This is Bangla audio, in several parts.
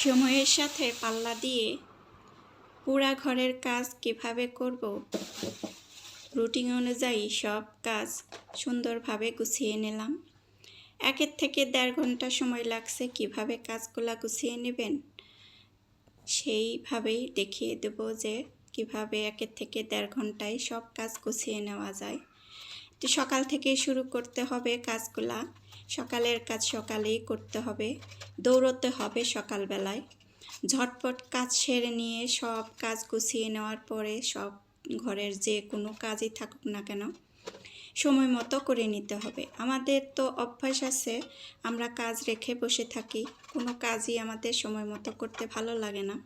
সময়ের সাথে পাল্লা দিয়ে পুরা ঘরের কাজ কীভাবে করব? রুটিন অনুযায়ী সব কাজ সুন্দরভাবে গুছিয়ে নিলাম। একের থেকে দেড় ঘণ্টা সময় লাগছে কীভাবে কাজগুলা গুছিয়ে নেবেন? সেইভাবেই দেখিয়ে দেব যে কীভাবে একের থেকে দেড় ঘন্টায় সব কাজ গুছিয়ে নেওয়া যায়। তো সকাল থেকে শুরু করতে হবে কাজগুলা। সকালের কাজ সকালেই করতে হবে, দৌড়তে হবে সকালবেলায়। ঝটপট কাজ সেরে নিয়ে সব কাজ গুছিয়ে নেওয়ার পরে সব ঘরের যে কোনো কাজই থাকুক না কেন, সময় মতো করে নিতে হবে। আমাদের তো অভ্যাস আছে, আমরা কাজ রেখে বসে থাকি, কোনো কাজই আমাদের সময় মতো করতে ভালো লাগে না।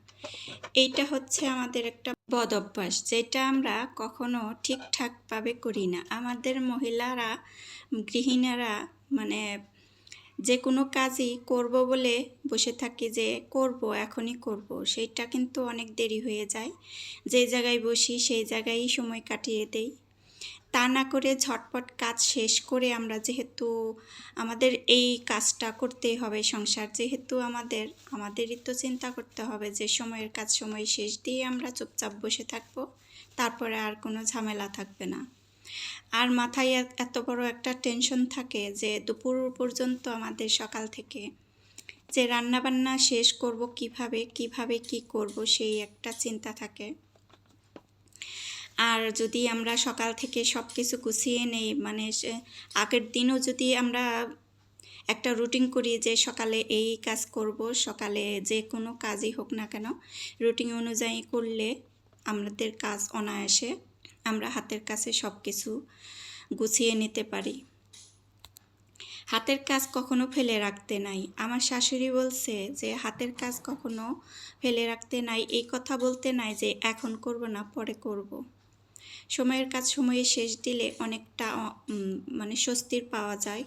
এইটা হচ্ছে আমাদের একটা বদ অভ্যাস, যেটা আমরা কখনো ঠিকঠাকভাবে করি না। আমাদের মহিলারা, গৃহিণীরা মানে যে কোনো কাজই করব বলে বসে থাকি যে, করব, এখনই করব। সেইটা কিন্তু অনেক দেরি হয়ে যায়। যে জায়গায় বসি, সেই জায়গায়ই সময় কাটিয়ে দেই। তা না করে ঝটপট কাজ শেষ করে আমরা যেহেতু আমাদের এই কাজটা করতেই হবে, সংসার যেহেতু আমাদের, আমাদেরই তো চিন্তা করতে হবে যে সময়ের কাজ সময় শেষ দিয়ে আমরা চুপচাপ বসে থাকব, তারপরে আর কোনো ঝামেলা থাকবে না। আর মাথায় এত বড় একটা টেনশন থাকে যে দুপুর পর্যন্ত আমাদের সকাল থেকে যে রান্নাবান্না শেষ করব কীভাবে কীভাবে কি করব সেই একটা চিন্তা থাকে। আর যদি আমরা সকাল থেকে সব কিছু গুছিয়ে নেই মানে আগের দিনও যদি আমরা একটা রুটিন করি যে সকালে এই কাজ করব, সকালে যে কোনো কাজই হোক না কেন রুটিন অনুযায়ী করলে আমাদের কাজ অনায়াসে আমরা হাতের কাছে সব কিছু গুছিয়ে নিতে পারি। হাতের কাজ কখনো ফেলে রাখতে নাই। আমার শাশুড়ি বলছে যে, হাতের কাজ কখনো ফেলে রাখতে নাই। এই কথা বলতে নাই যে, এখন করব না, পরে করব। সময়ের কাজ সময়ে শেষ দিলে অনেকটা মানে স্বস্তির পাওয়া যায়।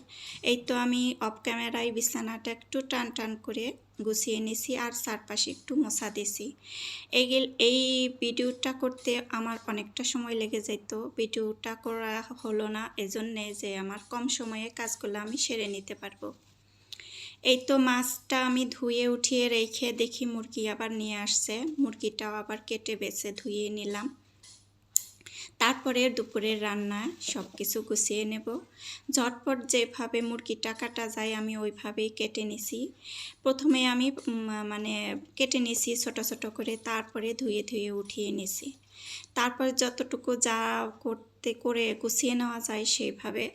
এই তো আমি অফ ক্যামেরায় বিছানাটা একটু টান টান করে গুছিয়ে নিছি আর চারপাশে একটু মশা দিছি। এই এই ভিডিওটা করতে আমার অনেকটা সময় লেগে যেত ভিডিওটা করা হলো না, এজন্যে যে আমার কম সময়ে কাজগুলো আমি সেরে নিতে পারব। এই তো মাছটা আমি ধুয়ে উঠিয়ে রেখে দেখি মুরগি আবার নিয়ে আসছে। মুরগিটাও আবার কেটে বেছে ধুয়ে নিলাম। তারপরে দুপুরের রান্না সব কিছু গুছিয়ে নেব। ঝটপট যেভাবে মুরগিটা কাটা যায় আমি ওইভাবেই কেটে নিছি। প্রথমে আমি মানে কেটে নিছি ছোট ছোট করে, তারপরে ধুয়ে ধুয়ে উঠিয়ে নিছি। তারপর যতটুকু যা করতে, করে গুছিয়ে নেওয়া যায় সেইভাবে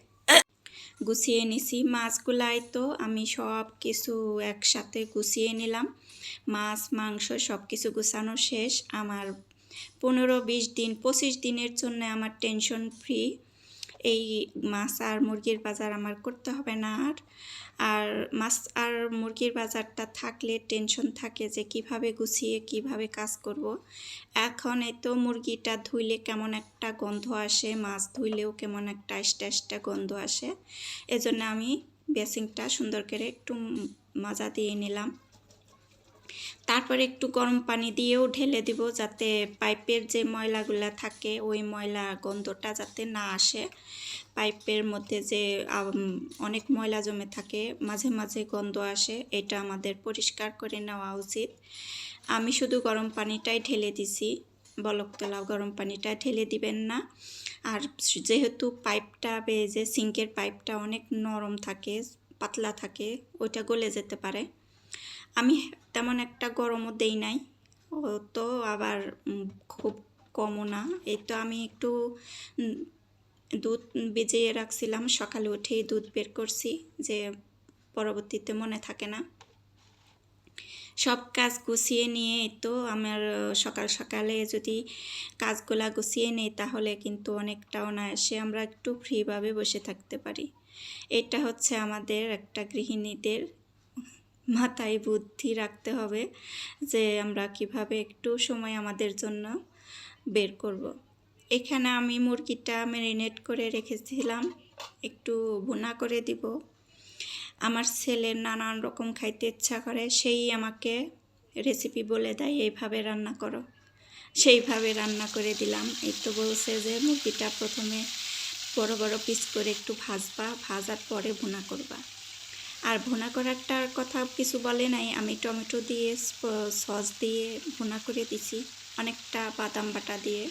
গুছিয়ে নিছি। মাছগুলাই তো আমি সব কিছু একসাথে গুছিয়ে নিলাম। মাছ, মাংস সব কিছু গুছানো শেষ। আমার পনেরো, বিশ দিন, পঁচিশ দিনের জন্য আমার টেনশন ফ্রি এই মাছ আর মুরগির বাজার আমার করতে হবে না আর। আর মাছ আর মুরগির বাজারটা থাকলে টেনশন থাকে যে কীভাবে গুছিয়ে, কীভাবে কাজ করব। এখন এই তো মুরগিটা ধুইলে কেমন একটা গন্ধ আসে, মাছ ধুইলেও কেমন একটা আস্তে আস্তে গন্ধ আসে। এজন্য আমি বেসিংটা সুন্দর করে একটু মাজা দিয়ে নিলাম। তারপরে একটু গরম পানি দিয়েও ঢেলে দিব যাতে পাইপের যে ময়লাগুলো থাকে, ওই ময়লা গন্ধটা যাতে না আসে। পাইপের মধ্যে যে অনেক ময়লা জমে থাকে, মাঝে মাঝে গন্ধ আসে, এটা আমাদের পরিষ্কার করে নেওয়া উচিত। আমি শুধু গরম পানিটাই ঢেলে দিছি, বলক তোলা গরম পানিটা ঢেলে দিবেন না। আর যেহেতু পাইপটা যে, সিঙ্কের পাইপটা অনেক নরম থাকে, পাতলা থাকে, ওইটা গলে যেতে পারে। আমি তেমন একটা গরমও দেই নাই। ও তো আবার খুব কমও না। এই তো আমি একটু দুধ ভিজিয়ে রাখছিলাম। সকালে উঠেই দুধ বের করছি যে পরবর্তীতে মনে থাকে না। সব কাজ গুছিয়ে নিয়ে তো আমার সকাল সকালে যদি কাজগুলা গুছিয়ে নেই তাহলে কিন্তু অনেকটা অনায়াসে আমরা একটু ফ্রিভাবে বসে থাকতে পারি। এটা হচ্ছে আমাদের একটা গৃহিণীদের মাথায় বুদ্ধি রাখতে হবে যে আমরা কীভাবে একটু সময় আমাদের জন্য বের করব। এখানে আমি মুরগিটা ম্যারিনেট করে রেখেছিলাম, একটু ভুনা করে দিব। আমার ছেলের নানান রকম খাইতে ইচ্ছা করে, সেই আমাকে রেসিপি বলে দেয়, এইভাবে রান্না করো। সেইভাবে রান্না করে দিলাম। এই তো বলছে যে মুরগিটা প্রথমে বড় বড় পিস করে একটু ভাজবা, ভাজার পরে ভুনা করবা। আর ভুনা করারটার কথা কিছু বলে নাই। আমি টমেটো দিয়ে সস দিয়ে ভুনা করে দিছি। অনেকটা বাদাম বাটা দিয়ে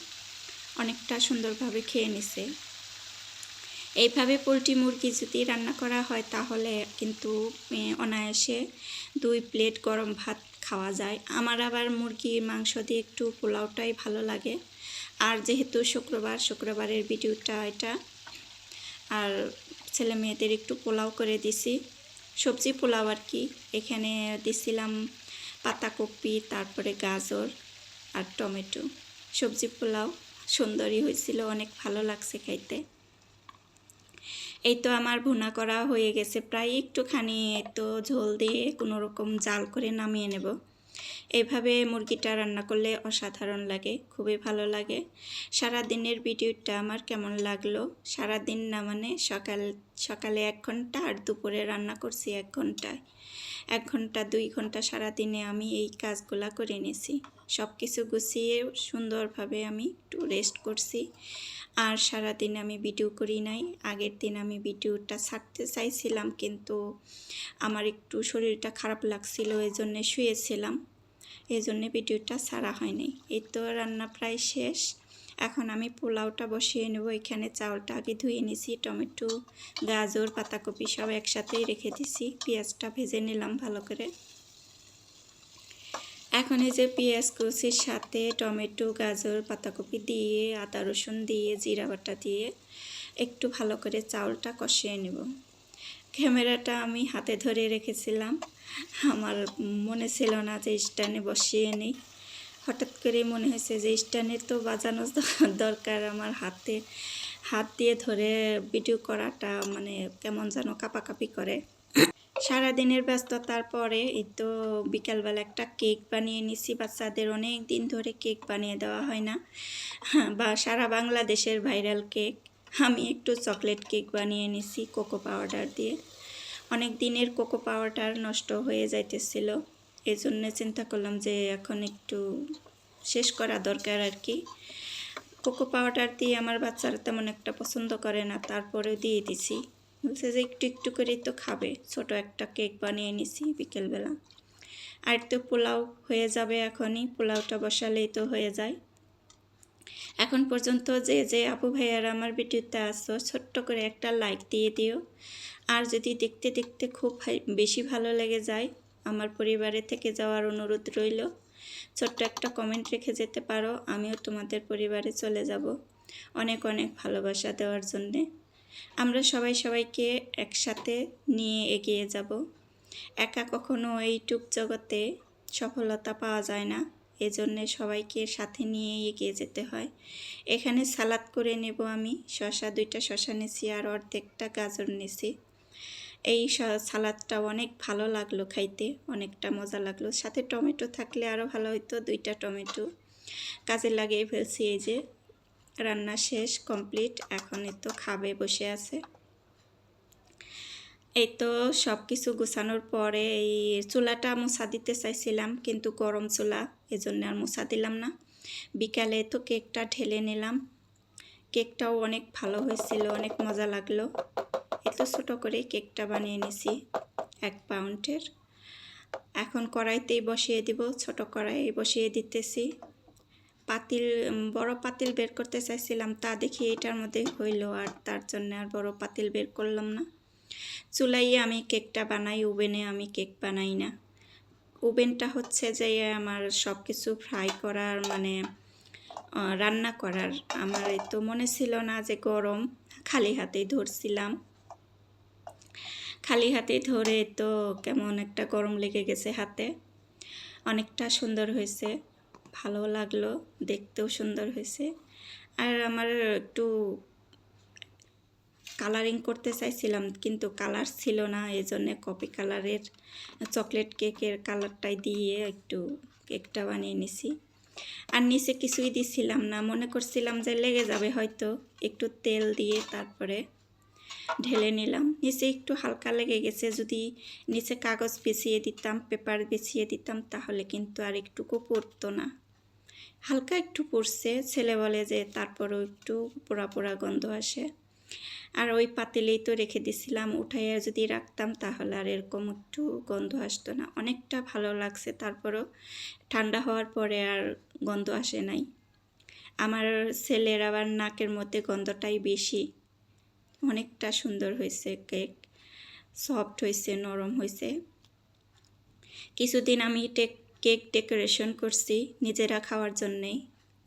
অনেকটা সুন্দরভাবে খেয়ে নিছে। এইভাবে পোলট্রি মুরগি যদি রান্না করা হয় তাহলে কিন্তু অনায়াসে দুই প্লেট গরম ভাত খাওয়া যায়। আমার আবার মুরগি মাংস দিয়ে একটু পোলাওটাই ভালো লাগে। আর যেহেতু শুক্রবার, শুক্রবারের ভিডিওটা এটা। আর ছেলে মেয়েদের একটু পোলাও করে দিছি। সবজি পোলাও আর কি। এখানে দিছিলাম পাতাকপি, তারপরে গাজর আর টমেটো। সবজি পোলাও সুন্দরই হয়েছিল, অনেক ভালো লাগছে খাইতে। এই তো আমার ভুনা করা হয়ে গেছে, প্রায় একটুখানি তো ঝোল দিয়ে কোনো রকম জাল করে নামিয়ে নেব। এইভাবে মুরগিটা রান্না করলে অসাধারণ লাগে, খুবই ভালো লাগে। সারা দিনের ভিডিওটা আমার কেমন লাগল? সারা দিন না মানে সকাল, সকালে এক ঘণ্টা আর দুপুরে রান্না করছি এক ঘন্টায়। এক ঘণ্টা, দুই ঘণ্টা সারা দিনে আমি এই কাজগুলা করে নিয়েছি সব কিছু গুছিয়ে সুন্দরভাবে আমি একটু রেস্ট করছি। আর সারা দিন আমি ভিডিও করি নাই। আগের দিন আমি ভিডিওটা ছাড়তে চাইছিলাম, কিন্তু আমার একটু শরীরটা খারাপ লাগছিল এই জন্যে শুয়েছিলাম। এই জন্যে ভিডিওটা ছাড়া হয়নি এই তো রান্না প্রায় শেষ। এখন আমি পোলাওটা বসিয়ে নেব। এখানে চাউলটা আগে ধুয়ে নিছি, টমেটো, গাজর, পাতাকপি সব একসাথেই রেখে দিছি। পেঁয়াজটা ভেজে নিলাম ভালো করে। এখন এই যে পেঁয়াজ কুচির সাথে টমেটো, গাজর, পাতাকপি দিয়ে, আদা রসুন দিয়ে, জিরা বাটা দিয়ে একটু ভালো করে চাউলটা কষিয়ে নেব। ক্যামেরাটা আমি হাতে ধরে রেখেছিলাম। আমার মনে ছিল না যে স্ট্যান্ডে বসিয়ে নিই। হঠাৎ করে মনে হয়েছে যে স্ট্যান্ডে তো বাজানো দরকার। আমার হাতে, হাত দিয়ে ধরে ভিডিও করাটা মানে কেমন যেন কাপাকাপি করে। সারাদিনের ব্যস্ততার পরে এই তো বিকালবেলা একটা কেক বানিয়ে নিছি। বাচ্চাদের অনেক দিন ধরে কেক বানিয়ে দেওয়া হয় না। বা সারা বাংলাদেশের ভাইরাল কেক। আমি একটু চকলেট কেক বানিয়ে নিছি কোকো পাউডার দিয়ে। অনেক দিনের কোকো পাউডার নষ্ট হয়ে যাইতেছিল। এই জন্য চিন্তা করলাম যে এখন একটু শেষ করা দরকার আর কি। কোকো পাউডার দিয়ে আমার বাচ্চারা তেমন একটা পছন্দ করে না, তারপরেও দিয়ে দিছি। বলছে যে একটু একটু করেই তো খাবে। ছোট একটা কেক বানিয়ে নিছি বিকেলবেলা। আর তো পোলাও হয়ে যাবে এখনই, পোলাওটা বসালেই তো হয়ে যায়। এখন পর্যন্ত যে যে আপু ভাইয়ারা আমার ভিডিওতে আসো, ছোট্ট করে একটা লাইক দিয়ে দিও। আর যদি দেখতে দেখতে খুব বেশি ভালো লেগে যায়, আমার পরিবারে থেকে যাওয়ার অনুরোধ রইল। ছোট্ট একটা কমেন্ট রেখে যেতে পারো, আমিও তোমাদের পরিবারে চলে যাব অনেক অনেক ভালোবাসা দেওয়ার জন্যে। আমরা সবাই সবাইকে একসাথে নিয়ে এগিয়ে যাব। একা কখনো এইটুক জগতে সফলতা পাওয়া যায় না। এজন্যে সবাইকে সাথে নিয়ে এগিয়ে যেতে হয়। এখানে সালাদ করে নেব আমি। শশা দুইটা শশা নিছি আর অর্ধেকটা গাজর নিছি। এই সালাদটা অনেক ভালো লাগল খাইতে, অনেকটা মজা লাগল। সাথে টমেটো থাকলে আরও ভালো হতো দুইটা টমেটো। কাজে লাগিয়ে ফেলছি এই যে। রান্না শেষ, কমপ্লিট। এখন তো খাবে, বসে আছে। এই তো সব কিছু গুছানোর পরে এই চুলাটা মোছা দিতে চাইছিলাম, কিন্তু গরম চুলা, এজন্য আর মোছা দিলাম না। বিকালে তো কেকটা ঢেলে নিলাম। কেকটাও অনেক ভালো হয়েছিল, অনেক মজা লাগল। এত ছোটো করে কেকটা বানিয়ে নিছি, এক পাউন্ডের। এখন কড়াইতেই বসিয়ে দিব, ছোট কড়াই বসিয়ে দিতেছি। পাতিল, বড় পাতিল বের করতে চাইছিলাম, তা দেখি এটার মধ্যে হইল, আর তার জন্য আর বড় পাতিল বের করলাম না। চুলাইয়ে আমি কেকটা বানাই, ওভেনে আমি কেক বানাই না। ওভেনটা হচ্ছে যে আমার সব কিছু ফ্রাই করার মানে রান্না করার। আমার তো মনে ছিল না যে গরম, খালি হাতেই ধরছিলাম। খালি হাতে ধরে তো কেমন একটা গরম লেগে গেছে হাতে। অনেকটা সুন্দর হয়েছে, ভালো লাগল, দেখতেও সুন্দর হয়েছে। আর আমার একটু কালারিং করতে চাইছিলাম, কিন্তু কালার ছিল না এই জন্যে কপি কালারের চকলেট কেকের কালারটাই দিয়ে একটু কেকটা বানিয়ে নিছি। আর নিচে কিছুই দিছিলাম না, মনে করছিলাম যে লেগে যাবে হয়তো, একটু তেল দিয়ে তারপরে ঢেলে নিলাম। নিচে একটু হালকা লেগে গেছে, যদি নিচে কাগজ বিছিয়ে দিতাম পেপার বিছিয়ে দিতাম, তাহলে কিন্তু আর একটুকু পড়তো না। হালকা একটু পড়ছে, ছেলে বলে যে তারপরেও একটু পোড়া পোড়া গন্ধ আসে। আর ওই পাতিলেই তো রেখে দিছিলাম, উঠাইয়া যদি রাখতাম তাহলে আর এরকম একটু গন্ধ আসতো না। অনেকটা ভালো লাগছে, তারপরও ঠান্ডা হওয়ার পরে আর গন্ধ আসে নাই। আমার ছেলের আবার নাকের মধ্যে গন্ধটাই বেশি। অনেকটা সুন্দর হয়েছে, কেক সফট হয়েছে, নরম হয়েছে। কিছুদিন আমি টেক, কেক ডেকোরেশন করছি নিজেরা খাওয়ার জন্যেই।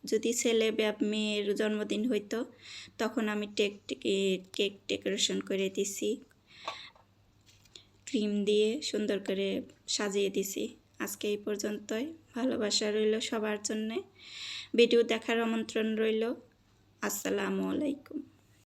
যদি ছেলে বা মেয়ের জন্মদিন হইতো, তখন আমি টেক কেক ডেকোরেশন করে দিছি। ক্রিম দিয়ে সুন্দর করে সাজিয়ে দিছি। আজকে এই পর্যন্তই। ভালোবাসা রইল সবার জন্যে। ভিডিও দেখার আমন্ত্রণ রইল। আসসালামু আলাইকুম।